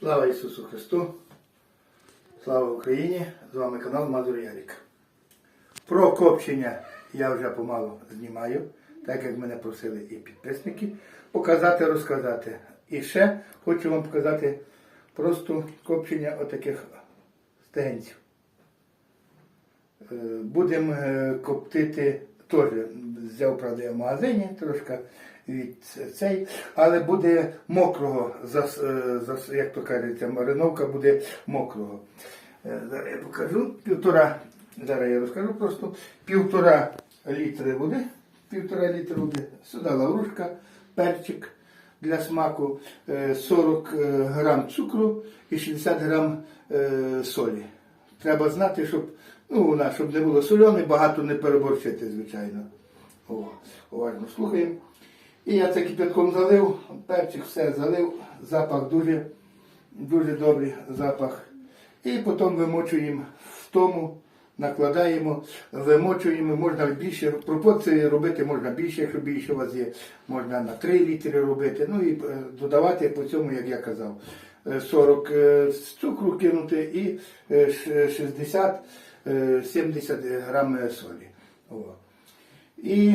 Слава Ісусу Христу! Слава Україні! З вами канал Мазур Ярік. Про копчення я вже помалу знімаю, так як мене просили і підписники, показати, розказати. І ще хочу вам показати просто копчення отаких стегенців. Е, Будемо е, коптити теж взяв, правда, в магазині трошки від цей, але буде мокрого, е, як то кажеться, мариновка буде мокрого. Е, Зараз я покажу. Півтора, зараз я розкажу просто, півтора літри води, півтора літри води, сюди лаврушка, перчик для смаку, е, 40 е, грам цукру і 60 грам солі. Треба знати, щоб, ну, вона, щоб не було соляне, багато не переборщити, звичайно. О, уважно слухаємо. І я це кипятком залив, перчик все залив, запах дуже, дуже добрий запах. І потім вимочуємо в тому, накладаємо, вимочуємо, можна більше, пропорції робити можна більше, якщо більше у вас є, можна на 3 літри робити, ну і е, додавати по цьому, як я казав, е, 40 е, цукру кинути і е, 60 е, 70 грам е, солі. О. І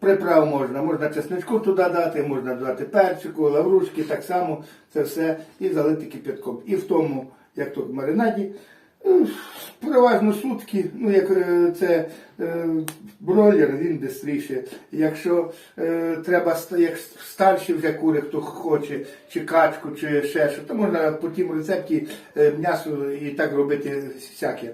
Приправ можна, можна чесничку туди дати, можна додати перчику, лаврушки, так само це все і залити кипятком. І в тому, як то в маринаді, е, переважно сутки, ну як е, це е, бройлер, він швидше. Якщо е, треба як старші вже кури, хто хоче, чи качку, чи ще що, то можна по тім рецепті м'ясо і так робити всяке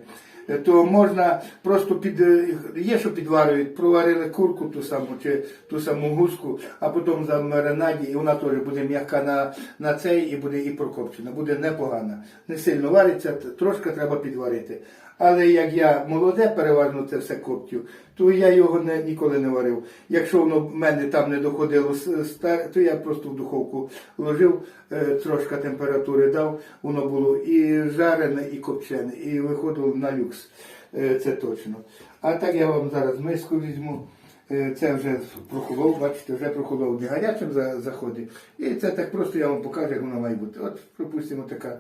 то можна просто під е, є, що підварюють, проварили курку ту саму чи ту саму гуску, а потім за маринаді, і вона теж буде м'яка на, на цей і буде і прокопчена, буде непогана. Не сильно вариться, трошки треба підварити. Але як я молоде, переважно це все коптю, то я його не, ніколи не варив. Якщо воно в мене там не доходило, с- ста- то я просто в духовку ложив, е, трошки температури дав, воно було і жарене, і копчене, і виходило на люкс. Е, Це точно. А так я вам зараз миску візьму. Е, Це вже прохолов, бачите, вже прохолов не гарячим заходить. І це так просто я вам покажу, як воно має бути. От, припустимо, така.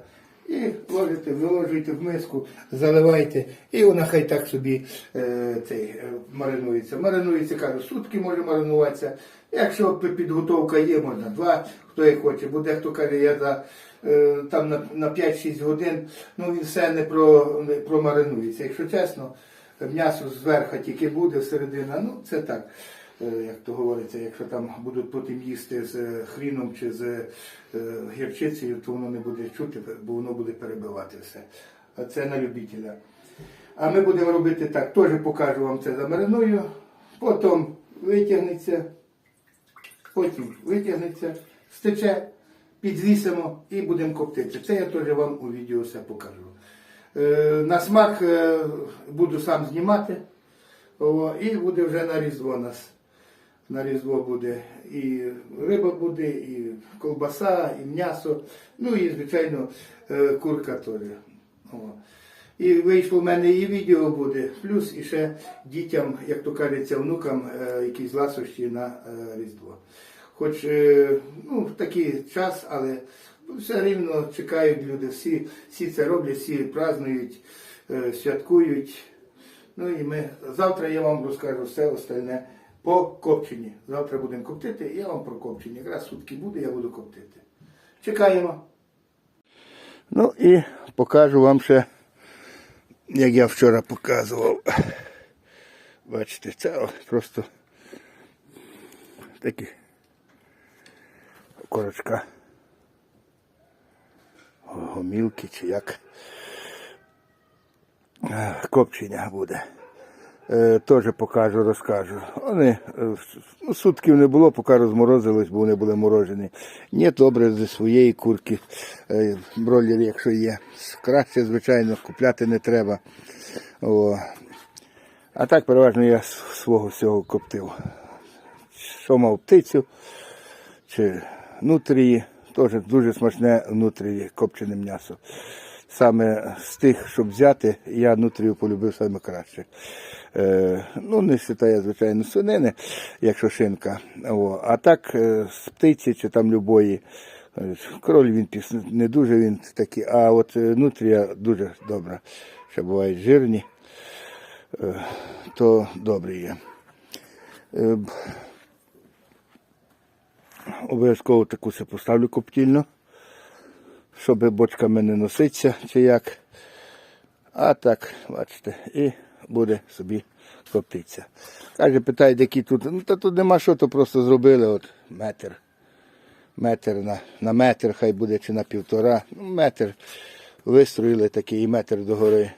І ложите, виложуєте в миску, заливаєте, і вона хай так собі е, цей, е, маринується. Маринується, кажу, сутки може маринуватися. Якщо підготовка є, можна два, хто як хоче. Бо дехто каже, я за е, там на, на 5-6 годин, ну він все не, про, не промаринується. Якщо чесно, м'ясо зверху тільки буде, середина, ну це так. Е, Як то говориться, якщо там будуть потім їсти з е, хріном чи з е, гірчицею, то воно не буде чути, бо воно буде перебивати все. А це на любителя. А ми будемо робити так, теж покажу вам це замариную, потім витягнеться, потім витягнеться, стече, підвісимо і будемо коптити. Це я теж вам у відео все покажу. На смак буду сам знімати. І буде вже на Різдво нас. На Різдво буде і риба буде, і колбаса, і м'ясо, ну і, звичайно, е, курка теж. І вийшло в мене і відео буде, плюс і ще дітям, як то кажеться, внукам е, якісь ласощі на е, Різдво. Хоч ну, такий час, але все рівно чекають люди, всі, всі це роблять, всі празднують, святкують. Ну і ми завтра я вам розкажу все остальне по копченні. Завтра будемо коптити, я вам про копчення. Якраз сутки буде, я буду коптити. Чекаємо. Ну і покажу вам ще, як я вчора показував. Бачите, це просто такі корочка. Гомілки чи як е, копчення буде. Е, Теж покажу, розкажу. Вони е, ну, сутків не було, поки розморозились, бо вони були морожені. Ні, добре зі своєї курки. Е, якщо є. Краще, звичайно, купляти не треба. О. А так переважно я свого всього коптив. Що мав птицю чи нутрії, теж дуже смачне внутрі копчене м'ясо. Саме з тих, щоб взяти, я нутрію полюбив саме краще. Е, ну, не вважаю, звичайно, свинини, якщо шинка. О, а так, е, з птиці чи там любої, Кажуть, Кроль він не дуже він такий, а от е, нутрія дуже добра. Ще бувають жирні, е, то добрі є. Е, Обов'язково таку се поставлю коптільну, щоб бочками не носитися чи як. А так, бачите, і буде собі коптитися. Каже, питає, які тут. Ну, та тут нема що, то просто зробили от метр. Метр на, на метр, хай буде чи на півтора. Ну, метр вистроїли такий і метр догори.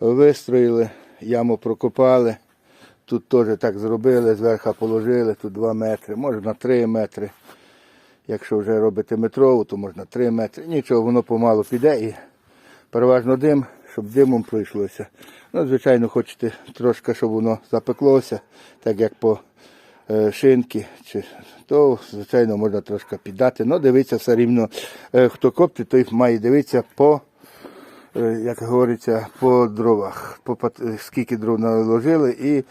Вистроїли, яму прокопали. Тут теж так зробили, зверху положили, тут 2 метри, може на 3 метри. Якщо вже робити метрову, то можна 3 метри. Нічого, воно помалу піде і переважно дим, щоб димом пройшлося. Ну, звичайно, хочете трошки, щоб воно запеклося, так як по е, шинки, чи, то, звичайно, можна трошки піддати. Ну, дивіться все рівно, е, хто коптить, той має дивитися по, як говориться, по дровах, по, пат- скільки дров наложили. І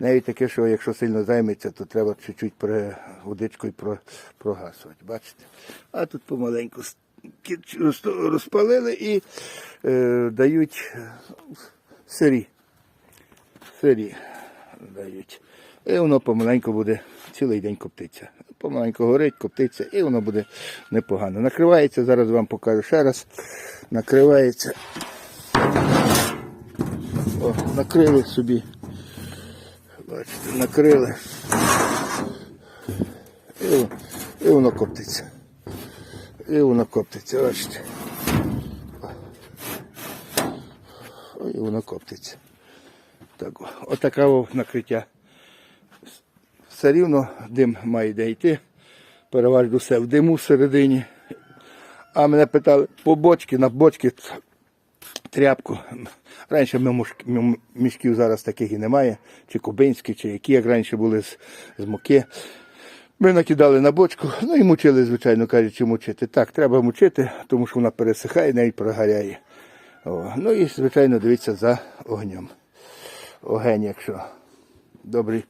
навіть таке, що якщо сильно займеться, то треба чуть-чуть водичкою про, прогасувати. Бачите? А тут помаленьку розпалили і е, дають е, сирі. Сирі дають. І воно помаленьку буде цілий день коптиться. Помаленьку горить, коптиться, і воно буде непогано. Накривається, зараз вам покажу ще раз. Накривається. О, накрили собі. Бачите, накрили. І, і воно коптиться. І воно коптиться, бачите. І воно коптиться. Так, о, отаке накриття. Все рівно дим має де йти. Переважно все в диму всередині. А мене питали по бочки, на бочки тряпку. Раніше мішків зараз таких і немає, чи кубинські, чи які, як раніше були з, з муки. Ми накидали на бочку, ну і мучили, звичайно, кажучи, мучити. Так, треба мучити, тому що вона пересихає, навіть прогоряє. О, ну і, звичайно, дивіться за огнем. Огень, якщо добрий,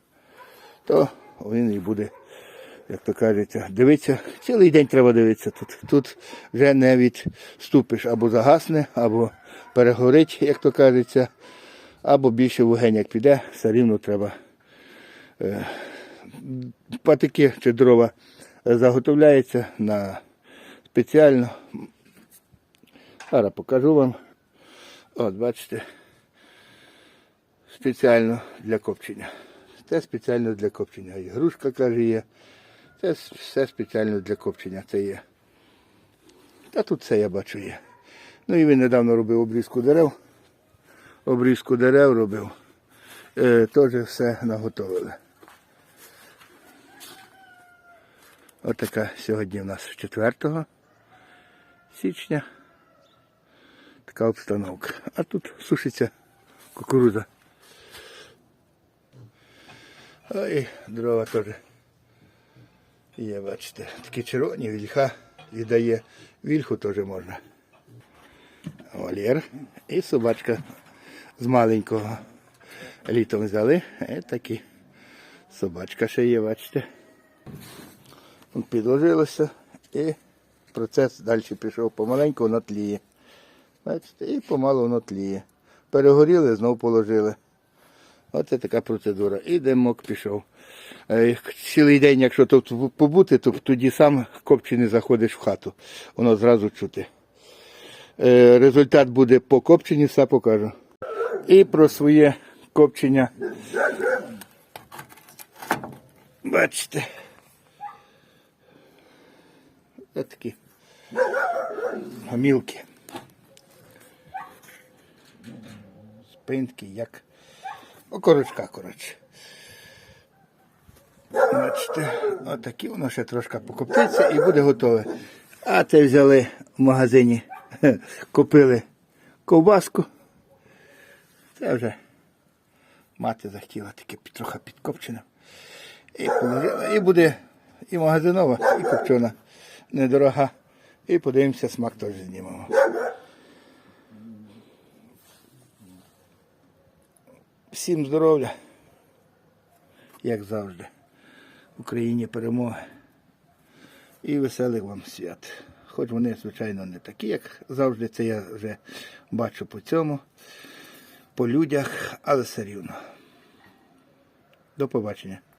то він і буде, як то кажеться, дивитися. Цілий день треба дивитися тут. Тут вже не відступиш або загасне, або перегорить, як то кажеться, або більше вогень як піде, все рівно треба е, патики чи дрова заготовляються на спеціально. Зараз покажу вам. От, бачите, спеціально для копчення. Це спеціально для копчення. І грушка, каже, є. Це все спеціально для копчення. Це є. Та тут все я бачу є. Ну і він недавно робив обрізку дерев. Обрізку дерев робив. Е, теж все наготовили. Отака сьогодні у нас 4 січня. Така обстановка. А тут сушиться кукурудза. Ой, дрова теж є, бачите. Такі червоні, вільха віддає. Вільху теж можна. Вольєр. І собачка з маленького. Літом взяли. І такі. Собачка ще є, бачите. Підложилося і процес далі пішов помаленьку, воно тліє. Бачите, і помалу воно тліє. Перегоріли, знову положили. Оце така процедура. І димок пішов. Е, Цілий день, якщо тут побути, то тоді сам копчений заходиш в хату. Воно зразу чути. Е, Результат буде по копченні, все покажу. І про своє копчення. Бачите. Ось такі гамілки. Спинки, як окорочка, коротше. Бачите, отакі воно ще трошки покоптиться і буде готове. А це взяли в магазині, купили ковбаску. Це вже мати захотіла таке трохи підкопчене. І і буде і магазинова, і копчена. Недорога. І подивимося, смак теж знімемо. Всім здоров'я, як завжди. В Україні перемоги. і веселих вам свят. Хоч вони, звичайно, не такі, як завжди, це я вже бачу по цьому, по людях, але все рівно. До побачення.